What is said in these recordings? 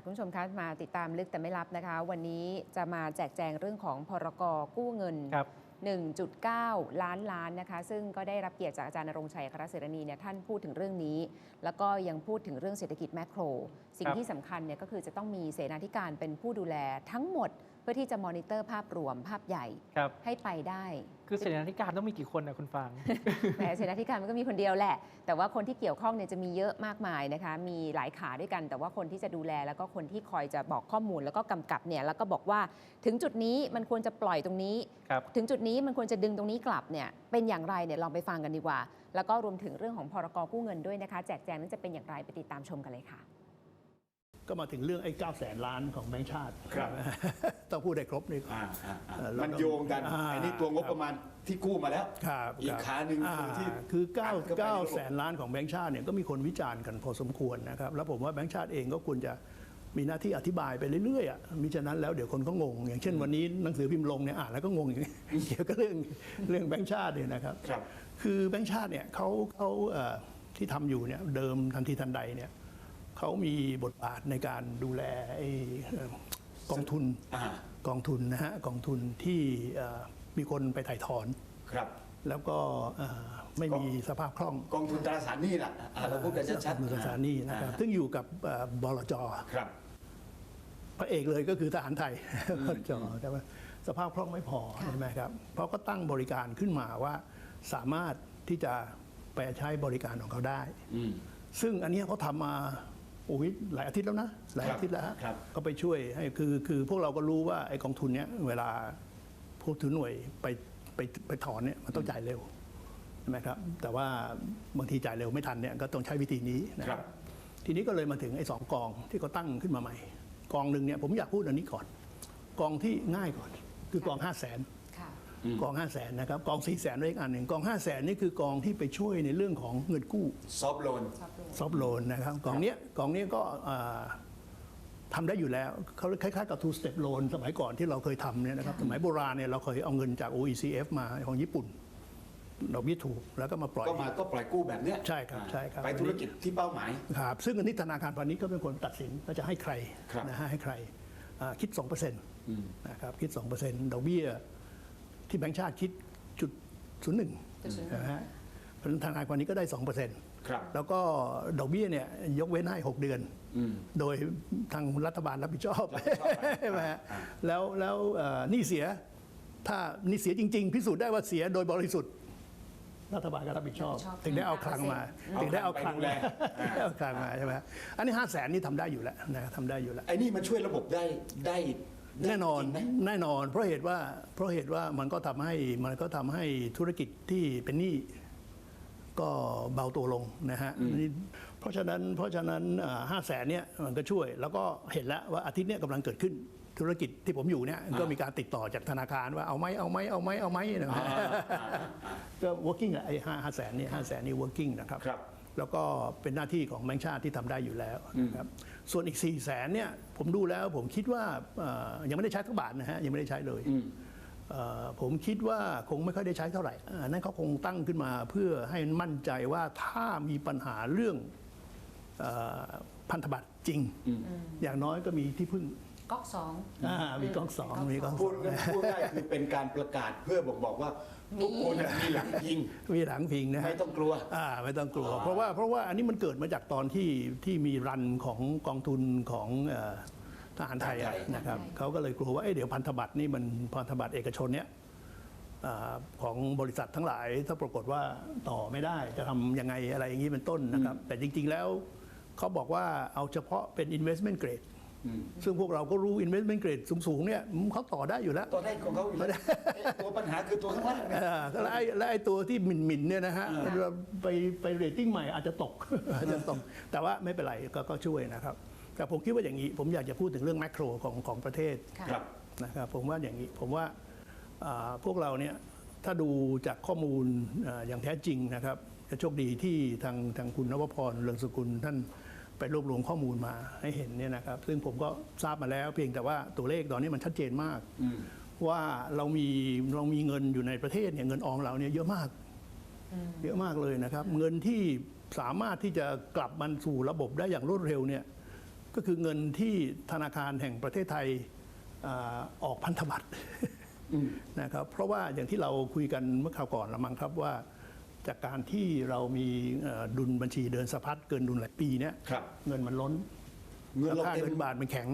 ค่ะคุณผู้ชมคะมาติดตามลึกแต่ไม่ลับนะคะ วันนี้จะมาแจกแจงเรื่องของพรกกู้เงินครับ1.9 ล้านล้านนะคะ ซึ่งก็ได้รับเกียรติจากอาจารย์นรงค์ชัยอัครเสรณีเนี่ยท่านพูดถึงเรื่องนี้ แล้วก็ยังพูดถึงเรื่องเศรษฐกิจแมกโร สิ่งครับที่สำคัญเนี่ยก็คือจะต้องมีเสนาธิการเป็นผู้ดูแลทั้งหมด เพื่อที่จะมอนิเตอร์ภาพรวมภาพใหญ่ครับให้ไปได้ คือเสนาธิการต้องมีกี่คนนะคุณฟังแหมเสนาธิการมันก็มีคนเดียวแหละ แต่ว่าคนที่เกี่ยวข้องเนี่ยจะมีเยอะมากมายนะคะ มีหลายขาด้วยกัน แต่ว่าคนที่จะดูแลแล้วก็คนที่คอยจะบอกข้อมูลแล้วก็กำกับเนี่ยแล้วก็บอกว่าถึงจุดนี้มันควรจะปล่อยตรงนี้ครับถึงจุดนี้มันควรจะดึงตรงนี้กลับเนี่ยเป็นอย่างไรเนี่ยลองไปฟังกันดีกว่า แล้วก็รวมถึงเรื่องของพรกกู้เงินด้วยนะคะ แจกแจงนั้นจะเป็นอย่างไรไปติดตามชมกันเลยค่ะ ก็มาถึงเรื่องไอ้9แสนล้านของแบงก์ชาติครับ ต้องพูดได้ครบนี่อ่าอ่าอ่าเออเรามัมันโยงกันอ่าอันนี้ตัวงบประมาณที่กู้มาแล้ว ครับอีกครับขาหนึ่งคือที่าคืออัดเข้าไปในระบบ9 9แสนล้านของแบงก์ชาติเนี่ยก็มีคนวิจารณ์กันพอสมควรนะครับ แล้วผมว่าแบงก์ชาติเองก็ควรจะมีหน้าที่อธิบายไปเรื่อยๆอะมิฉะนั้นแล้วเดี๋ยวคนก็งง อย่างเช่นวันนี้หนังสือพิมพ์ลงเนี่ยอ่านแล้วก็งงอย่างนี้เกี่ยวกับเรื่องเรื่องแบงก์ชาติเนี่ยนะครับ ครับ คือแบงก์ชาติเนี่ยเขาเขาเอ่อที่ทำอยู่เนี่ยเดิมทันทีทันใดเนี่ย เขามีบทบาทในการดูแลไอ้เอ่อกองทุนอ่ากองทุนนะฮะกองทุนที่เอ่อมีคนไปถ่ายถอนครับ แล้วก็เอ่อไม่มีสภาพคล่องกองทุนตราสารหนี้ล่ะอ่าเราพูดกันชัดมือสารหนี้นะครับอ่าซึ่งอยู่กับบลจครับพระเอกเลยก็คือทหารไทยบลจแต่ว่าสภาพคล่องไม่พอใช่ไหมครับเพราะก็ตั้งบริการขึ้นมาว่าสามารถที่จะไปใช้บริการของเขาได้อืมซึ่งอันเนี้ยเขาทำมาโอ้ยหลายอาทิตย์แล้วนะ หลายอาทิตย์แล้วฮะครับ ก็ไปช่วยให้คือคือพวกเราก็รู้ว่าไอ้กองทุนเนี้ยเวลาผู้ถือหน่วยไปไปไปถอนเนี่ยมันต้องจ่ายเร็วใช่ไหมครับแต่ว่าบางทีจ่ายเร็วไม่ทันเนี่ยก็ต้องใช้วิธีนี้นะคครัรับ บ ทีนี้ก็เลยมาถึงไอ้สองกองที่เขาตั้งขึ้นมาใหม่ กองหนึ่งเนี่ยผมอยากพูดอันนี้ก่อน กองที่ง่ายก่อน คือกองห้าแสนค่ะ กองห้าแสนนะครับกองสี่แสนอีกอันหนึ่งกองห้าแสนนี่คือกองที่ไปช่วยในเรื่องของเงินกู้ซอฟต์โลน ซอฟท์โลนนะครับกองเนี้ยกองเนี้ยก็อ่าทำได้อยู่แล้วเขาคล้ายๆกับ two step loan สมัยก่อนที่เราเคยทำเนี่ยนะครับสมัยโบราณเนี่ยเราเคยเอาเงินจาก OECF มาของญี่ปุ่นดอกเบี้ยถูกแล้วก็มาปล่อย ก็มาก็ปล่อยกู้แบบเนี้ยใช่ครับใช่ครับ ไปธุรกิจที่เป้าหมายครับซึ่งอันนี้ธนาคารพาณิชย์ก็เป็นคนตัดสินว่าจะให้ใครครับนะฮะให้ใครอ่าคิด2%นะครับคิด2%ดอกเบี้ย ที่แบงก์ชาติคิดจุดศูนย์หนึ่ง0.01นะฮะเพราะฉะนั้นธนาคารพาณิชย์ก็ได้2%ครับแล้วก็ดอกเบี้ยเนี่ยยกเว้นให้6เดือน โดยทางรัฐบาลรับผิดชอบรับผิดชอบไปใช่ไหมฮะอ่าแล้วแล้วเอ่อหนี่เสียถ้าหนี่เสียจริง ๆ พิสูจน์ได้ว่าเสียโดยบริสุทธิ์รัฐบาลก็รับผิดชอบรับผิดชอบถึงได้เอาคลังมาเอาถึงได้เอาคลังไปดูแลมาเอาคลังมาใช่ไหมฮะอันนี้ห้าแสนนี่ทำได้อยู่แล้วนะทำได้อยู่แล้วไอ้นี่มันช่วยระบบได้ได้ได้ แน่นอนจริงไหมแน่นอน เพราะเหตุว่าเพราะเหตุว่ามันก็ทำให้มันก็ทำให้ธุรกิจที่เป็นหนี้ก็เบาตัวลงนะฮะนี่เพราะฉะนั้นเพราะฉะนั้นห้าแสนเนี่ยมันก็ช่วย แล้วก็เห็นแล้วว่าอาทิตย์เนี้ยกำลังเกิดขึ้นธุรกิจที่ผมอยู่เนี่ยก็มีการติดต่อจากธนาคารว่าเอาไหมเอาไหมเอาไหมเอาไหมนะฮะก็ working อะไอ้ห้าห้าแสนนี่ห้าแสนนี่ working นะครับครับ แล้วก็เป็นหน้าที่ของแบงค์ชาติที่ทำได้อยู่แล้วนะครับส่วนอีก4ี่แสนเนี่ยผมดูแล้วผมคิดว่าเอ่อยังไม่ได้ใช้ทั้งบาทนะฮะยังไม่ได้ใช้เลยเอ่อผมคิดว่าคงไม่ค่อยได้ใช้เท่าไหร่อันนั้นเขาคงตั้งขึ้นมาเพื่อให้มั่นใจว่าถ้ามีปัญหาเรื่องเอ่อพันธบัตรจริง อย่างน้อยก็มีที่พึ่ง ก๊อกสอง อ่ามีกองสองมีกองสพูอดงพูดง่ายคือเป็นการประกาศเพื่อบอกบอกว่า ทุกคนน่ะมีหลังยิง มีหลังพิงนะฮะ ไม่ต้องกลัว อ่าไม่ต้องกลัวเพราะว่าเพราะว่าอันนี้มันเกิดมาจากตอนที่ที่มีรันของกองทุนของเอ่อทหารไทยอะทหารไทย นะครับทหารไทย เขาก็เลยกลัวว่าเอ้ยเดี๋ยวพันธบัตรนี่มันพันธบัตรเอกชนเนี้ยอ่าของบริษัททั้งหลายถ้าปรากฏว่าต่อไม่ได้จะทำยังไงอะไรอย่างนี้เป็นต้นนะครับ แต่จริงๆแล้วเขาบอกว่าเอาเฉพาะเป็น investment grade ซึ่งพวกเราก็รู้ investment grade สูงๆเนี่ยเขาต่อได้อยู่แล้ว ตัวได้ของเขาอยู่แล้วไอ้ตัวปัญหาคือตัวข้างล่างเนี่ยเออแล้วไอ้แล้วไอ้ตัวที่หมิ่นๆเนี่ยนะฮะเราไปไปเรตติ้งใหม่อาจจะตกอาจจะตก แต่ว่าไม่เป็นไรก็ก็ช่วยนะครับ แต่ผมคิดว่าอย่างนี้ ผมอยากจะพูดถึงเรื่องแมกโรของของประเทศค่ะครับนะครับผมว่าอย่างนี้ผมว่าอ่าพวกเราเนี่ยถ้าดูจากข้อมูลอ่าอย่างแท้จริงนะครับจะโชคดีที่ทางทางคุณนวพรเรืองสกุลท่าน ไปรวบรวมข้อมูลมาให้เห็นเนี่ยนะครับ ซึ่งผมก็ทราบมาแล้ว เพียงแต่ว่าตัวเลขตอนนี้มันชัดเจนมากว่าเรามีเรามีเงินอยู่ในประเทศเนี่ยเงินออมเราเนี่ยเยอะมาก เยอะมากเลยนะครับ เงินที่สามารถที่จะกลับมันสู่ระบบได้อย่างรวดเร็วเนี่ยก็ก็คือเงินที่ธนาคารแห่งประเทศไทยอาออกพันธบัตรนะครับเพราะว่าอย่างที่เราคุยกันเมื่อคราวก่อนละมั้งครับว่า จากการที่เรามีเอ่อดุลบัญชีเดินสะพัดเกินดุลหลายปีเนี้ยครับเงินมันล้นเงินแล้วเราค่าเต็มเงินบาทมันแข็ง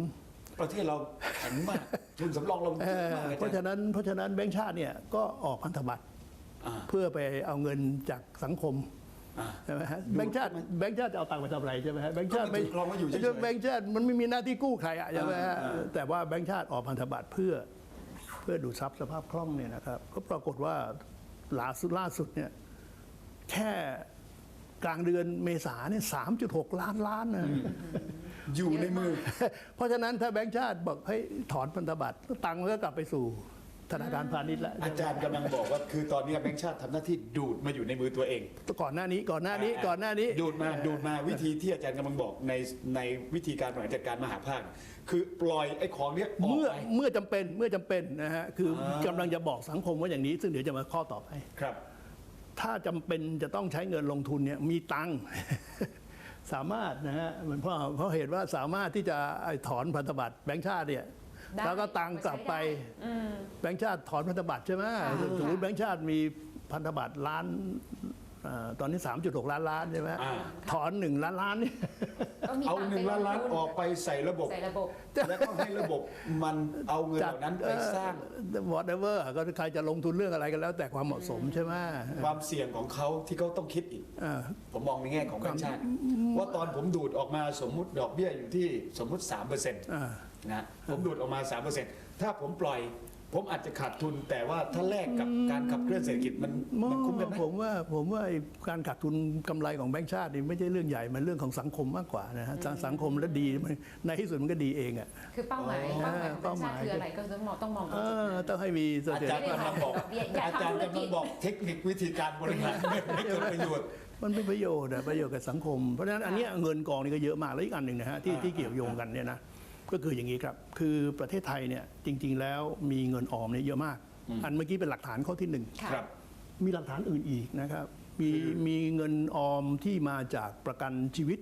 ประเทศเราแข็งมากทุนสำรองเราเอเยอะอมากอาเพราะจารฉะย์นั้นเพราะฉะนั้นแบงก์ชาติเนี่ยก็ออกพันธบัตรอ่าเพื่อไปเอาเงินจากสังคมอ่าใช่ไหมฮะแบงก์ชาติแบงก์ชาติจะเอาตังค์ไปทำอะไรใช่ไหมฮะแบงก์ชาติก็มันถูกครองไว้อยู่เฉยๆแบงก์ชาติมันไม่มีหน้าที่กู้ใครอะใช่ไหมฮะอ่าอ่าแต่ว่าแบงก์ชาติออกพันธบัตรเพื่อ เพื่อดูดซับสภาพคล่องเนี่ยนะครับ ก็ปรากฏว่าล่าสุดล่าสุดเนี่ย แค่กลางเดือนเมษาเนี่ยสามจุดหกล้านล้านนะอยู่ในมือ เพราะฉะนั้นถ้าแบงก์ชาติบอกให้ถอนพันธบัตรตังค์มันก็กลับไปสู่ธนาคารพาณิชย์แล้วอาจารย์กำลังบอกว่าคือตอนนี้แบงค์ชาติทำหน้าที่ดูดมาอยู่ในมือตัวเอง ก่อนหน้านี้ก่อนหน้านี้ก่อนหน้านี้ดูดมาดูดมาวิธีที่อาจารย์กำลังบอกในในวิธีการบริหารจัดการมหาภาค คือปล่อยไอ้ของเนี้ยออกเมื่อไปเมื่อจำเป็นเมื่อจำเป็นนะฮะคืออกำลังจะบอกสังคมว่าอย่างนี้ ซึ่งเดี๋ยวจะมาข้อต่อไปครับ ถ้าจำเป็นจะต้องใช้เงินลงทุนเนี่ยมีตังค์สามารถนะฮะมันเพราะเพราะเหตุว่าสามารถที่จะไอ้ถอนพันธบัตรแบงก์ชาติเนี่ยได้แล้วก็ตังค์กลับไปอืมแบงก์ชาติถอนพันธบัตรใช่ไหมสมมติแบงก์ชาติมีพันธบัตรล้านเอ่อ ตอนนี้ 3.6 ล้านล้านใช่ไหมอ่าถอนหนึ่งล้านล้านนี่ก็มีเอาตัค์หนึ่งไปล้านล้านทุออกไปใส่ระบบ ใส่ระบบ แล้วก็ให้ระบบมันเอาเงินเหล่านั้นไปสร้างวอ t เ v เวอร์ก็ใครจะลงทุนเรื่องอะไรกันแล้วแต่ความเหมาะสมใช่ไหม ความเสี่ยงของเขาที่เขาต้องคิดอีกอ่าผมมองในแง่ของแบงค์ชาติว่าตอนผมดูดออกมาสมมุติดอกเบี้ยอยู่ที่สมมุติ3%เปอร์เซ็นต์อ่านะผมดูดออกมา3%ถ้าผมปล่อย ผมอาจจะขาดทุนแต่ว่าถ้าแลกกับการขับเคลื่อนเศรษฐกิจมันมันคุ้มกันไหมผมว่าผมว่าไอ้การขาดทุนกำไรของแบงก์ชาตินี่ไม่ใช่เรื่องใหญ่ มันเรื่องของสังคมมากกว่านะฮะสังสังคมแล้วดีมันในที่สุดมันก็ดีเองอะคือเป้าหมายอ๋อเป้าหมายของแบงค์ชาติเป้าหมายคืออะไรก็ต้องมองต้องมองตรเองจุดอนั้นต้องให้มีเสอาถียจารรย์ภาพกำลังบอกอย่าอาทำจารย์ธุรกิจกำลังบอกเทคนิควิธีการบริหารเงินให้เกิดประโยชน์มันเป็นประโยชน์อะประโยชน์กับสังคม เพราะฉะนั้นอันเนี้ยเงินกองนี่ก็เยอะมากแล้วอีกอันหนึ่งนะฮะที่ที่เกี่ยวโยงกันเนี่ยนะ ก็คืออย่างนี้ครับ คือประเทศไทยเนี่ยจริง ๆ แล้วมีเงินออมเนี่ยเยอะมาก อันเมื่อกี้เป็นหลักฐานข้อที่หนึ่งค่ะครับ มีหลักฐานอื่นอีกนะครับ มีมีเงินออมที่มาจากประกันชีวิต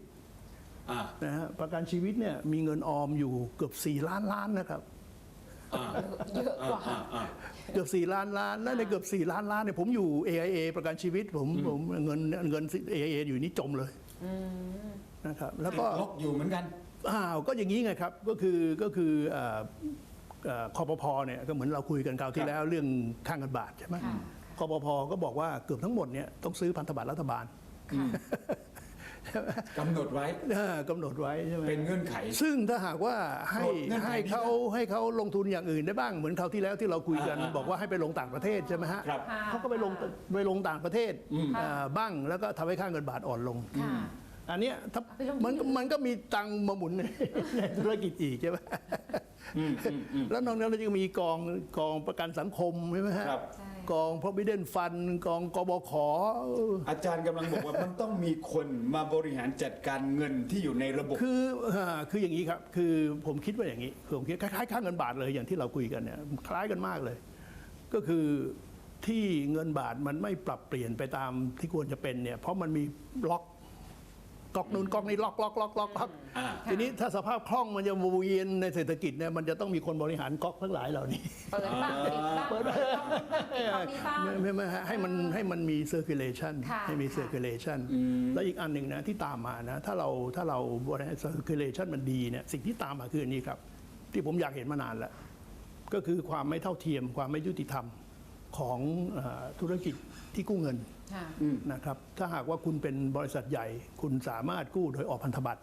อ่านะฮะประกันชีวิตเนี่ยมีเงินออมอยู่เกือบ 4 ล้านล้านนะครับอ่าเยอะกว่าอ่าอ่าเกือบ 4 ล้านล้านและในเกือบ 4 ล้านล้านเนี่ยผมอยู่ AIA ประกันชีวิตผมผมเงินเงิน AIA อยู่นี่จมเลยนะครับแล้วก็ล็อกอยู่เหมือนกัน อ้าวก็อย่างนี้ไงครับก็คือก็คือเอ่อเอ่อคอปพเนี่ยก็เหมือนเราคุยกันคราวที่แล้วเรื่องข้างเงินบาทใช่ไหมค่ะคอปพก็บอกว่าเกือบทั้งหมดเนี่ยต้องซื้อพันธบัตรรัฐบาลกำหนดไว้เออกำหนดไว้ใช่ไหมเป็นเงื่อนไข ซึ่งถ้าหากว่าให้กฎเงื่อนไขให้เขาให้เขาลงทุนอย่างอื่นได้บ้างเหมือนคราวที่แล้วที่เราคุยกันอ่าอ่าบอกว่าให้ไปลงต่างประเทศใช่ไหมฮะครับค่ะเขาก็ไปลงไปลงต่างประเทศค่ะอ่าบ้างแล้วก็ทำให้ค่าเงินบาทอ่อนลงค่ะ อันเนี้ยถ้าเอาไปลงที่มันก็มันก็มีตังค์มาหมุนในในธุรกิจอีกใช่ไหมแล้วนอกนั้นเราจะมีกองกองประกันสังคมใช่ไหมฮะครับใช่กอง provident fund กองกบขเอออาจารย์กำลังบอกว่ามันต้องมีคนมาบริหารจัดการเงินที่อยู่ในระบบ คืออ่าคืออย่างนี้ครับ คือผมคิดว่าอย่างนี้คือผมคิดคล้ายๆค่าเงินบาทเลยอย่างที่เราคุยกันเนี่ยคล้ายกันมากเลย ก็คือที่เงินบาทมันไม่ปรับเปลี่ยนไปตามที่ควรจะเป็นเนี่ยเพราะมันมีล็อก ก๊อกนู้นก๊อกนี้ล็อกล็อกล็อกล็อกล็อกอ่าทีนี้ถ้าสภาพคล่องมันจะวนเวียนในเศรษฐกิจเนี่ยมันจะต้องมีคนบริหารก๊อกทั้งหลายเหล่านี้เปิดบ้างปิดบ้างเปิดบ้างปิดบ้างนี้บ้างไม่ไม่ไม่ให้มันให้มันมี circulation ค่ะให้มีค่ะ circulation แล้วอีกอันหนึ่งนะที่ตามมานะถ้าเราถ้าเราบริหาร circulation มันดีเนี่ยสิ่งที่ตามมาคืออันนี้ครับ ที่ผมอยากเห็นมานานแล้วก็คือความไม่เท่าเทียมความไม่ยุติธรรมของเออธุรกิจ ที่กู้เงินค่ะนะครับ ถ้าหากว่าคุณเป็นบริษัทใหญ่ คุณสามารถกู้โดยออกพันธบัตร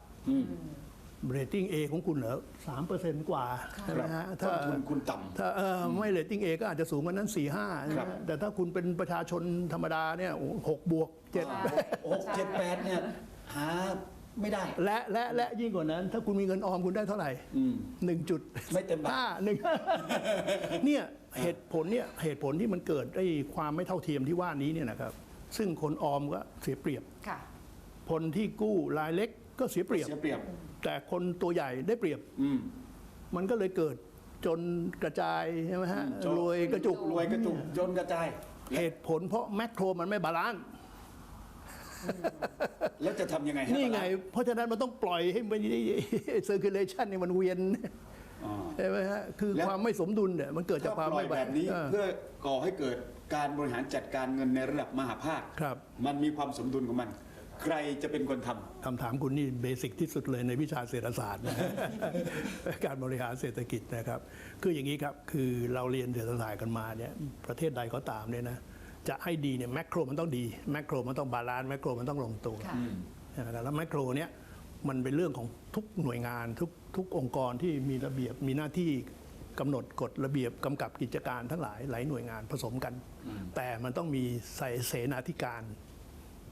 เรตติ้ง A ของคุณเหรอสามเปอร์เซ็นต์กว่าใช่ไหมฮะต้นทุนคุณต่ำถ้าเออไม่เรตติ้ง A ก็อาจจะสูงกว่านั้น4ี่ห้าครับแต่ถ้าคุณเป็นประชาชนธรรมดาเนี่ยโอ้หกบวกเจ็ดหกเจ็ดแปดเนี่ยหาไม่ได้ และและและยิ่งกว่านั้น ถ้าคุณมีเงินออมคุณได้เท่าไหร่หนึ่งจุดไม่เต็มบาทห้าหนึ่งเนี่ย เหตุผลเนี่ยเหตุผลที่มันเกิดไอ้ความไม่เท่าเทียมที่ว่านี้เนี่ยนะครับ ซึ่งคนออมก็เสียเปรียบค่ะ คนที่กู้รายเล็กก็เสียเปรียบ เสียเปรียบ แต่คนตัวใหญ่ได้เปรียบ อืม มันก็เลยเกิดจนกระจายใช่ไหมฮะจน รวยกระจุกรวยกระจุกจนกระจาย เหตุผลเพราะแมคโครมันไม่บาลานซ์แล้วจะทำยังไงให้นี่ไงบาลาซ์เพราะฉะนั้นมันต้องปล่อยให้มัน circulation เนี่ยมันเวียนอ๋อ ใช่ไหมฮะคือแล้ว ความไม่สมดุลเนี่ยมันเกิดจากความถ้าปล่อไม่ยแบบนี้เออเพื่อก่อให้เกิดการบริหารจัดการเงินในระดับมหาภาค ครับ มันมีความสมดุลของมัน ใครจะเป็นคนทำ คำถามคุณนี่เบสิกที่สุดเลยในวิชาเศรษฐศาสตร์นะ การบริหารเศรษฐกิจนะครับ คืออย่างนี้ครับ คือเราเรียนเศรษฐศาสตร์กันมาเนี่ยประเทศใดก็ตามเนี่ยนะจะให้ดีเนี่ยแมกโรมันต้องดีแมกโรมันต้องบาลานซ์แมกโรมันต้องลงตัวค่ะ นะครับแล้วแมกโรเนี่ย มันเป็นเรื่องของทุกหน่วยงานทุกทุกองค์กรที่มีระเบียบมีหน้าที่กำหนดกฎระเบียบกำกับกิจการทั้งหลายหลายหน่วยงานผสมกัน แต่มันต้องมีใส่เสนาธิการ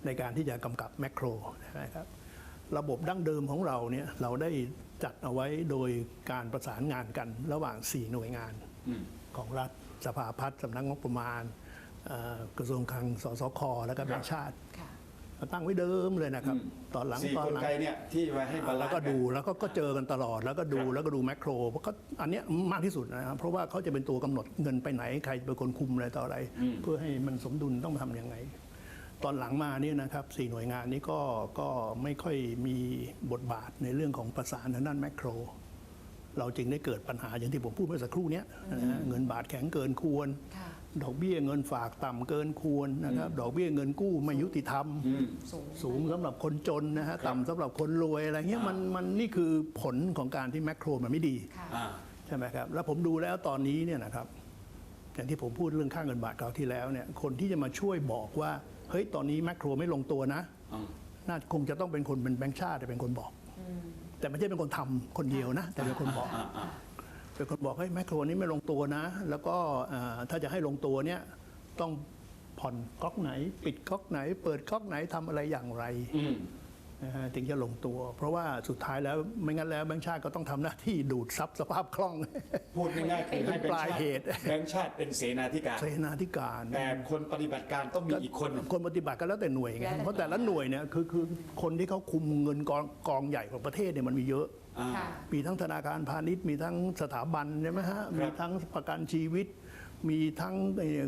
ในการที่จะกำกับแมกโรนะครับระบบดั้งเดิมของเราเนี่ยเราได้จัดเอาไว้โดยการประสานงานกันระหว่าง 4 หน่วยงานของรัฐสภาพัฒน์สำนักงบประมาณกระทรวงคลังสสค และก็แบงก์ชาติ ค่ะเราตั้งไว้เดิมเลยนะครับ ตอนหลังสี่ตอนกลหลังไกเนี่ยที่ไว้ให้บาลาแล้นวซ์ก็ดูนแล้วก็ก็เจอกันตลอดแล้วก็ดูครับแล้วก็ดูแมกโรเพราะเขาอันเนี้ยมากที่สุดนะครับเพราะว่าเขาจะเป็นตัวกำหนดเงินไปไหนใครเป็นคนคุมอะไรต่ออะไร เพื่อให้มันสมดุลต้องทำยังไง ตอนหลังมาเนี่ยนะครับสี่หน่วยงานนี้ก็ก็ไม่ค่อยมีบทบาทในเรื่องของประสานทางด้านแมกโรเราจึงได้เกิดปัญหาอย่างที่ผมพูดเมื่อสักครู่เนี้ยนะฮะเงินบาทแข็งเกินควร ค่ะ ดอกเบี้ยเงินฝากต่ำเกินควรนะครับ ดอกเบี้ยเงินกู้ไม่ยุติธรรม สูง สูงสำหรับคนจนนะฮะต่ำสำหรับคนรวยอะไรเงี้ยมันมันนี่คือผลของการที่แมกโครมันไม่ดี ค่ะ อ่า ใช่ไหมครับ แล้วผมดูแล้วตอนนี้เนี่ยนะครับ อย่างที่ผมพูดเรื่องค่าเงินบาทคราวที่แล้วเนี่ย คนที่จะมาช่วยบอกว่า เฮ้ย ตอนนี้แมกโครไม่ลงตัวนะ อืม น่าคงจะต้องเป็นคนเป็นแบงค์ชาติเป็นคนบอก แต่ไม่ใช่เป็นคนทำคนเดียวนะ แต่เป็นคนบอก อ่าอ่า เป็นคนบอกให้แมคโครนี้ไม่ลงตัวนะ แล้วก็ถ้าจะให้ลงตัวเนี่ยต้องผ่อนก๊อกไหน ปิดก๊อกไหน เปิดก๊อกไหนทำอะไรอย่างไรอื นะฮะถึงจะลงตัว เพราะว่าสุดท้ายแล้วไม่งั้นแล้วแบงค์ชาติก็ต้องทำหน้าที่ดูดซับสภาพคล่อง พูดง่ายๆคือให้เป็นปลายเหตุแบงค์ชาติเป็นเสนาธิการเสนาธิการแต่คนปฏิบัติการต้องมีอีกคนหนึ่งคนปฏิบัติก็แล้วแต่หน่วยไงแล้วแต่เพราะแต่ละหน่วยเนี่ยคือคือคนที่เขาคุมเงินกองกองใหญ่ของประเทศเนี่ยมันมีเยอะอ่าค่ะมีทั้งธนาคารพาณิชย์มีทั้งสถาบันใช่ไหมฮะมีทั้งประกันชีวิต มีทั้ง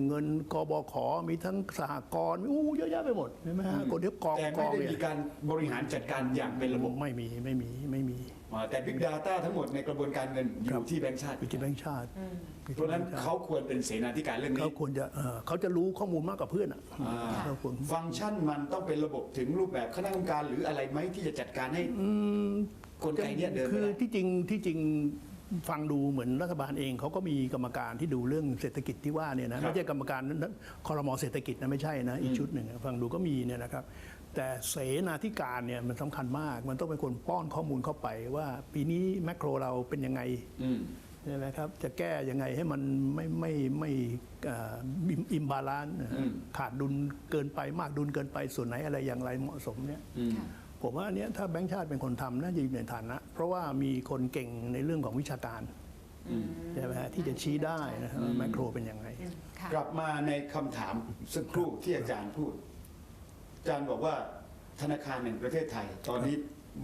เงินกบขมีทั้งสหกรณ์มีอู้เยอะแยะไปหมดใช่ไหมฮะคนที่กองแต่กไม่องได้เนี่ยมีการบริหารจัดการอย่างเป็นระบบไม่มีไม่มีไม่มี อ่าแต่ Big Data ทั้งหมดในกระบวนการเงินอครัยู่บ ที่แบงค์ชาติอยู่ที่แบงค์ชาติอยู่เพที่ราะฉะนั้นแบงค์ชติเขาควรเป็นเสนาธิการเรื่องเขานี้ควรจะเอ่อเขาจะรู้ข้อมูลมากกว่าเพื่อนอะอ่าเขาควรฟังก์ชันมันต้องเป็นระบบถึงรูปแบบคณะกรรมการหรืออะไรไหมที่จะจัดการให้กลไกเนี้ยเดินไปคือได้ ที่จริงที่จริง ฟังดูเหมือนรัฐบาลเองเขาก็มีกรรมการที่ดูเรื่องเศรษฐกิจที่ว่าเนี่ยนะไม่ใช่กรรมการคอรมอเศรษฐกิจนะไม่ใช่นะอีกชุดหนึ่งนะฟังดูก็มีเนี่ยนะครับแต่เสนาธิการเนี่ยมันสำคัญมาก มันต้องเป็นคนป้อนข้อมูลเข้าไปว่า ปีนี้แมกโรเราเป็นยังไงอืมใช่ไหมครับ จะแก้ยังไงให้มันไม่ไม่ไม่อิมบาลานขาดดุลเกินไปมากดุลเกินไปส่วนไหนอะไรอย่างไรเหมาะสมเนี่ยค่ะ ผมว่าอันเนี้ยถ้าแบงค์ชาติเป็นคนทำน่าจะอยู่ในฐานะ เพราะว่ามีคนเก่งในเรื่องของวิชาการใช่ไหมฮะที่จะชี้ได้นะครับว่าแมกโครเป็นยังไงค่ะกลับมาในคำถามสักครู่ที่อาจารย์พูด อาจารย์บอกว่าธนาคารแห่งประเทศไทย ตอนนี้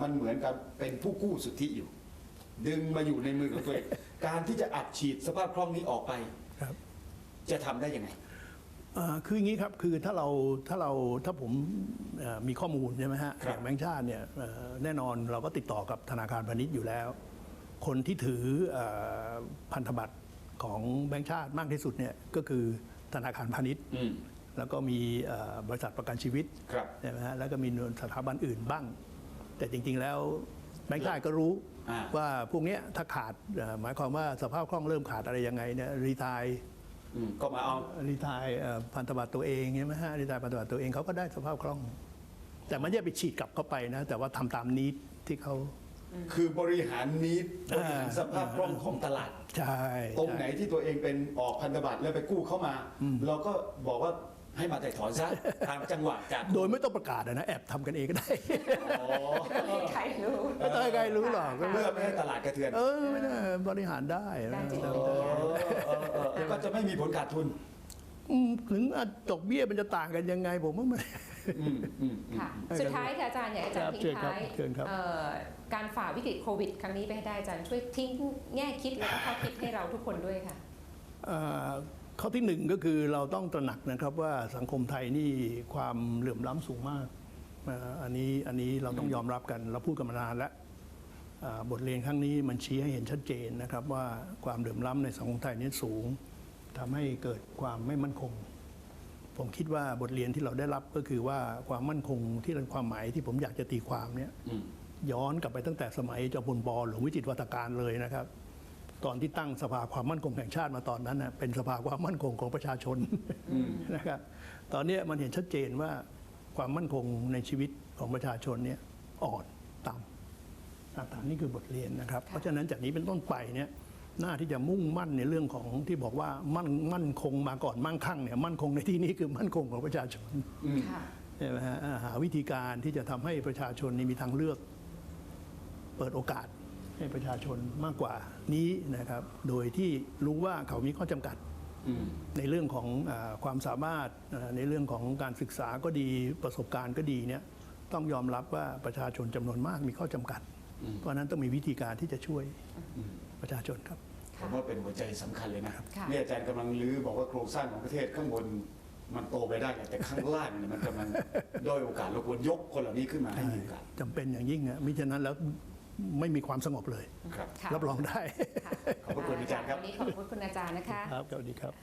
มันเหมือนกับเป็นผู้กู้สุทธิอยู่ ดึงมาอยู่ในมือของตัวเองการที่จะอัดฉีดสภาพคล่องนี้ออกไปครับจะทำได้ยังไงอ่า คืออย่างนี้ครับคือถ้าเราถ้าเราถ้าผมเอ่อมีข้อมูลใช่ไหมฮะครับอย่างแบงค์ชาติเนี่ยเอ่อแน่นอนเราก็ติดต่อกับธนาคารพาณิชย์อยู่แล้ว คนที่ถือเอ่อพันธบัตรของแบงค์ชาติมากที่สุดเนี่ยก็คือธนาคารพาณิชย์อืมแล้วก็มีเอ่อบริษัทประกันชีวิตครับใช่ไหมฮะแล้วก็มีสถาบันอื่นบ้าง แต่จริง ๆ แล้วแบงค์ชาติก็รู้อ่าว่าพวกเนี้ยถ้าขาดเอ่อหมายความว่าสภาพคล่องเริ่มขาดอะไรยังไงเนี่ยรีทายอืม ก็มาเอารีทายเอ่อพันธบัตรตัวเองใช่ไหมฮะรีทายพันธบัตรตัวเองเขาก็ได้สภาพคล่อง แต่มันจะไปฉีดกลับเข้าไปนะ แต่ว่าทำตามนิดที่เขาคือบริหารนี้บริหารสภาพคล่องของตลาด ใช่ ตรงไหนที่ตัวเองเป็นออกพันธบัตรแล้วไปกู้เข้ามา เราก็บอกว่า ให้มาแต่ถอนซะตามจังหวะจากโดยไม่ต้องประกาศอะนะแอบทำกันเองก็ได้อ๋อไม่มีใครรู้ไม่ต้องให้ใครรู้หรอกเพื่อไม่ให้ตลาดกระเทือน เออไม่ได้บริหารได้ได้จริงทำเอได้อเออเออก็จะไม่มีผลขาดทุนอืมถึงอะดอกเบี้ยมันจะต่างกันยังไงผมว่ามันอืมอืมอืมค่ะสุดท้ายค่ะอาจารย์อยากให้อาจารย์ครับทิ้งเชิญครับท้ายเชิญครับเอ่อการฝ่าวิกฤตโควิด ครั้งนี้ไปให้ได้อาจารย์ช่วยทิ้งแง่คิดแล้วก็ข้อคิดให้เราทุกคนด้วยค่ะเอ่อ ข้อที่หนึ่งก็คือเราต้องตระหนักนะครับว่าสังคมไทยนี่ความเหลื่อมล้ำสูงมากเอ่ออันนี้อันนี้เราต้องยอมรับกันเราพูดกันมานานแล้วอ่าบทเรียนครั้งนี้มันชี้ให้เห็นชัดเจนนะครับว่าความเหลื่อมล้ำในสังคมไทยนี้สูงทำให้เกิดความไม่มั่นคง ผมคิดว่าบทเรียนที่เราได้รับก็คือว่าความมั่นคงที่เป็นความหมายที่ผมอยากจะตีความเนี่ยอืมย้อนกลับไปตั้งแต่สมัยจอมพลปหลวงวิจิตรวัฒการเลยนะครับ ตอนที่ตั้งสภาความมั่นคงแห่งชาติมาตอนนั้นนะเป็นสภาความมั่นคงของประชาชนนะครับตอนเนี้ยมันเห็นชัดเจนว่าความมั่นคงในชีวิตของประชาชนเนี่ยอ่อนต่ำต่างๆนี่คือบทเรียนนะครับ เพราะฉะนั้นจากนี้เป็นต้นไปเนี่ยหน้าที่จะมุ่งมั่นในเรื่องของที่บอกว่ามั่นมั่นคงมาก่อนมั่งคั่งเนี่ยมั่นคงในที่นี้คือมั่นคงของประชาชนค่ะใช่ไหมฮะอ่าหาวิธีการที่จะทำให้ประชาชนนี่มีทางเลือก เปิดโอกาส ให้ประชาชนมากกว่านี้นะครับ โดยที่รู้ว่าเขามีข้อจำกัดอืมในเรื่องของอาความสามารถอ่าในเรื่องของการศึกษาก็ดีประสบการณ์ก็ดีเนี่ยต้องยอมรับว่าประชาชนจำนวนมากมีข้อจำกัด เพราะฉะนั้นต้องมีวิธีการที่จะช่วยประชาชนครับผมว่าเป็นหัวใจสำคัญเลยนะค่ะนี่อาจารย์กำลังลื้อบอกว่าโครงสร้างของประเทศข้างบนมันโตไปได้แหละแต่ข้างล่างเนี่ยมันกำลังด้อยโอกาสเราควรยกคนเหล่านี้ขึ้นมาให้มีโอกาสจำเป็นอย่างยิ่งนะมิฉะนั้นแล้ว ไม่มีความสงบเลย ครับ ค่ะรับรองได้ค่ะขอบพระคุณอาจารย์ครับ วันนี้ขอบคุณคุณอาจารย์นะคะ ครับสวัสดีครับ